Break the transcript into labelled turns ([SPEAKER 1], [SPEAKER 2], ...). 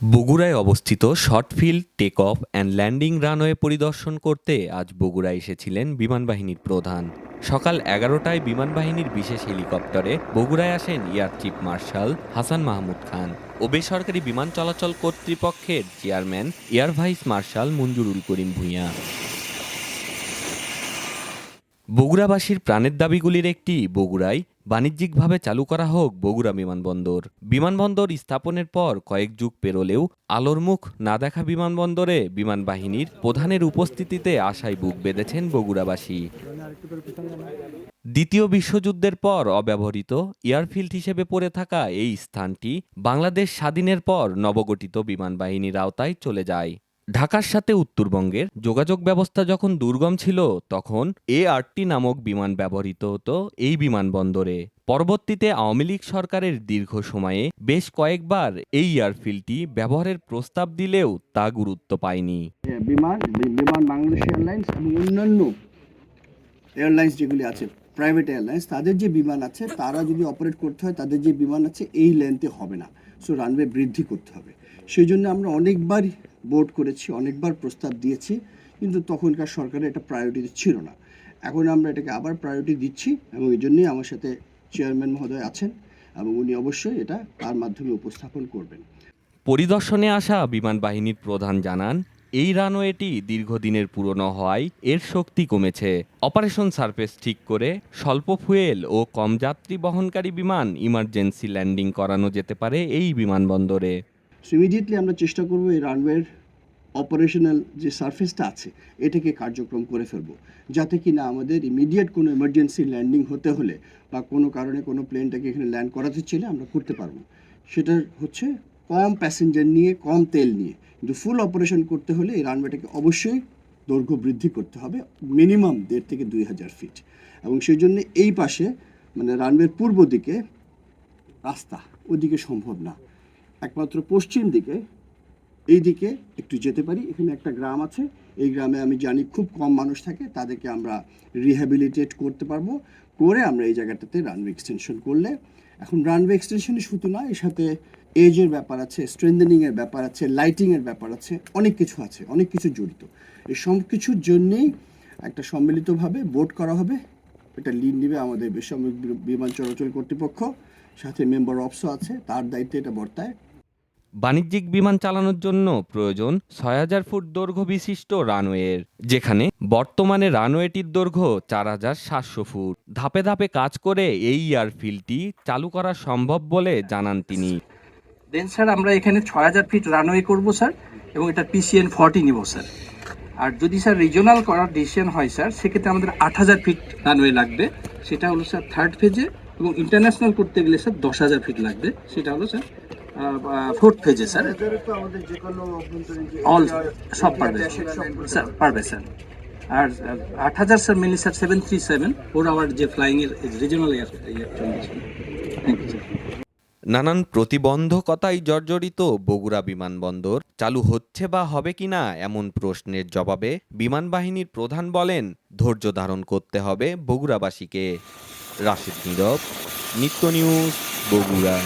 [SPEAKER 1] বগুড়ায় অবস্থিত short field take off, and landing runway পরিদর্শন করতে আজ বগুড়া এসেছিলেন বিমানবাহিনীর প্রধান। সকাল এগারোটায় বিমানবাহিনীর বিশেষ হেলিকপ্টারে বগুড়ায় আসেন air chief marshal Hasan Mahmud Khan ও বেসরকারি বিমান চলাচল কর্তৃপক্ষের chairman air vice marshal Manjurul Karim Bhuiyan. বগুড়াবাসীর প্রাণের দাবিগুলির একটি বগুড়ায় বাণিজ্যিকভাবে চালু করা হোক বগুড়া বিমানবন্দর। বিমানবন্দর স্থাপনের পর কয়েক যুগ পেরোলেও আলোর মুখ না দেখা বিমানবন্দরে বিমানবাহিনীর প্রধানের উপস্থিতিতে আশায় বুক বেঁধেছেন বগুড়াবাসী। দ্বিতীয় বিশ্বযুদ্ধের পর অব্যবহৃত এয়ারফিল্ড হিসেবে পড়ে থাকা এই স্থানটি বাংলাদেশ স্বাধীনের পর নবগঠিত বিমানবাহিনীর আওতায় চলে যায়। ঢাকার সাথে উত্তরবঙ্গের যোগাযোগ ব্যবস্থা যখন দুর্গম ছিল, তখন এ আরটি নামক বিমান ব্যবহৃত হতো এই বিমানবন্দরে। পরবর্তীতে আওয়ামী লীগ সরকারের দীর্ঘ সময়ে বেশ কয়েকবার এই এয়ারফিল্ডটি ব্যবহারের প্রস্তাব দিলেও তা গুরুত্ব পায়নি।
[SPEAKER 2] বিমান বিমান বাংলাদেশ এয়ারলাইন্স এবং অন্যান্য এয়ারলাইন্স যেগুলি আছে, প্রাইভেট এয়ারলাইন্স, তাদের যে বিমান আছে, তারা যদি অপারেট করতে হয়, তাদের যে বিমান আছে, এই লেন্থে হবে না। সো রানওয়ে বৃদ্ধি করতে হবে। সেই জন্য আমরা অনেকবার বোর্ড করেছি, অনেকবার প্রস্তাব দিয়েছি, কিন্তু তখনকার সরকারের এটা প্রায়োরিটি ছিল না। এখন আমরা এটাকে আবার প্রায়োরিটি দিচ্ছি এবং এই জন্যই আমার সাথে চেয়ারম্যান মহোদয় আছেন এবং উনি অবশ্যই এটা তার মাধ্যমে উপস্থাপন করবেন।
[SPEAKER 1] পরিদর্শনে আসা বিমান বাহিনীর প্রধান জানান, এই রানওয়েটি দীর্ঘদিনের পুরনো হওয়ায় এর শক্তি কমেছে। অপারেশন সার্ফেস ঠিক করে স্বল্প ফুয়েল ও কম যাত্রী বহনকারী বিমান ইমার্জেন্সি ল্যান্ডিং করানো যেতে পারে এই বিমানবন্দরে।
[SPEAKER 2] সো ইমিডিয়েটলি আমরা চেষ্টা করব এই রানওয়ের অপারেশনাল যে সার্ফেসটা আছে, এটাকে কার্যক্রম করে ফেলব। যাতে কি না আমাদের ইমিডিয়েট কোনো এমার্জেন্সি ল্যান্ডিং হতে হলে বা কোনো কারণে কোনো প্লেনটাকে এখানে ল্যান্ড করাতে চাইলে আমরা করতে পারব। সেটা হচ্ছে কম প্যাসেঞ্জার নিয়ে, কম তেল নিয়ে। কিন্তু ফুল অপারেশন করতে হলে এই রানওয়েটাকে অবশ্যই দৈর্ঘ্য বৃদ্ধি করতে হবে মিনিমাম দেড় থেকে দুই হাজার ফিট এবং সেই জন্য এই পাশে মানে রানওয়ের পূর্ব দিকে রাস্তা, ওদিকে সম্ভব না। একমাত্র পশ্চিম দিকে, এই দিকে একটু যেতে পারি। এখানে একটা গ্রাম আছে। এই গ্রামে আমি জানি খুব কম মানুষ থাকে, তাদেরকে আমরা রিহ্যাবিলিটেট করতে পারব। করে আমরা এই জায়গাটাতে রানওয়ে এক্সটেনশন করলে। এখন রানওয়ে এক্সটেনশনই শুধু না, এর সাথে এজের ব্যাপার আছে স্ট্রেন্থেনিংয়ের ব্যাপার আছে লাইটিংয়ের ব্যাপার আছে, অনেক কিছু আছে, অনেক কিছু জড়িত। এই সব কিছুর জন্যেই একটা সম্মিলিতভাবে বোর্ড করা হবে। এটা লিড নেবে আমাদের বেসামরিক বিমান চলাচল কর্তৃপক্ষ। সাথে মেম্বার অফসও আছে, তার দায়িত্বে এটা বর্তায়।
[SPEAKER 1] বাণিজ্যিক বিমান চালানোর জন্য প্রয়োজন ছয় হাজার ফুট দৈর্ঘ্য বিশিষ্ট রানওয়ের, যেখানে বর্তমানে রানওয়েটির দৈর্ঘ্য চার হাজার সাতশো ফুট। ধাপে ধাপে কাজ করে এই এয়ারফিল্ডটি চালু করা সম্ভব বলে জানান তিনি।
[SPEAKER 3] দেন স্যার, আমরা এখানে ছয় হাজার ফিট রানওয়ে করব স্যার, এবং এটা পিসিএন ফর্টি নিব স্যার। আর যদি স্যার রিজনাল করার ডিসিশন হয় স্যার, সেক্ষেত্রে আমাদের আট হাজার ফিট রানওয়ে লাগবে। সেটা হলো স্যার থার্ড ফেজে, এবং ইন্টারন্যাশনাল করতে গেলে স্যার দশ হাজার ফিট লাগবে। সেটা হলো স্যার ফোর্থ ফেজে স্যার অল সব পারবে স্যার পারবে স্যার আর আট হাজার sir mainly sir seven three seven four hour যে ফ্লাইং এর রিজনাল এয়ার
[SPEAKER 1] নানান প্রতিবন্ধকতায় জর্জরিত বগুড়া বিমানবন্দর। চালু হচ্ছে বা হবে কিনা এমন প্রশ্নের জবাবে বিমান বাহিনীর প্রধান বলেন, ধৈর্য ধারণ করতে হবে বগুড়াবাসীকে। রাশিদ নীরব, নিত্য নিউজ, বগুড়া।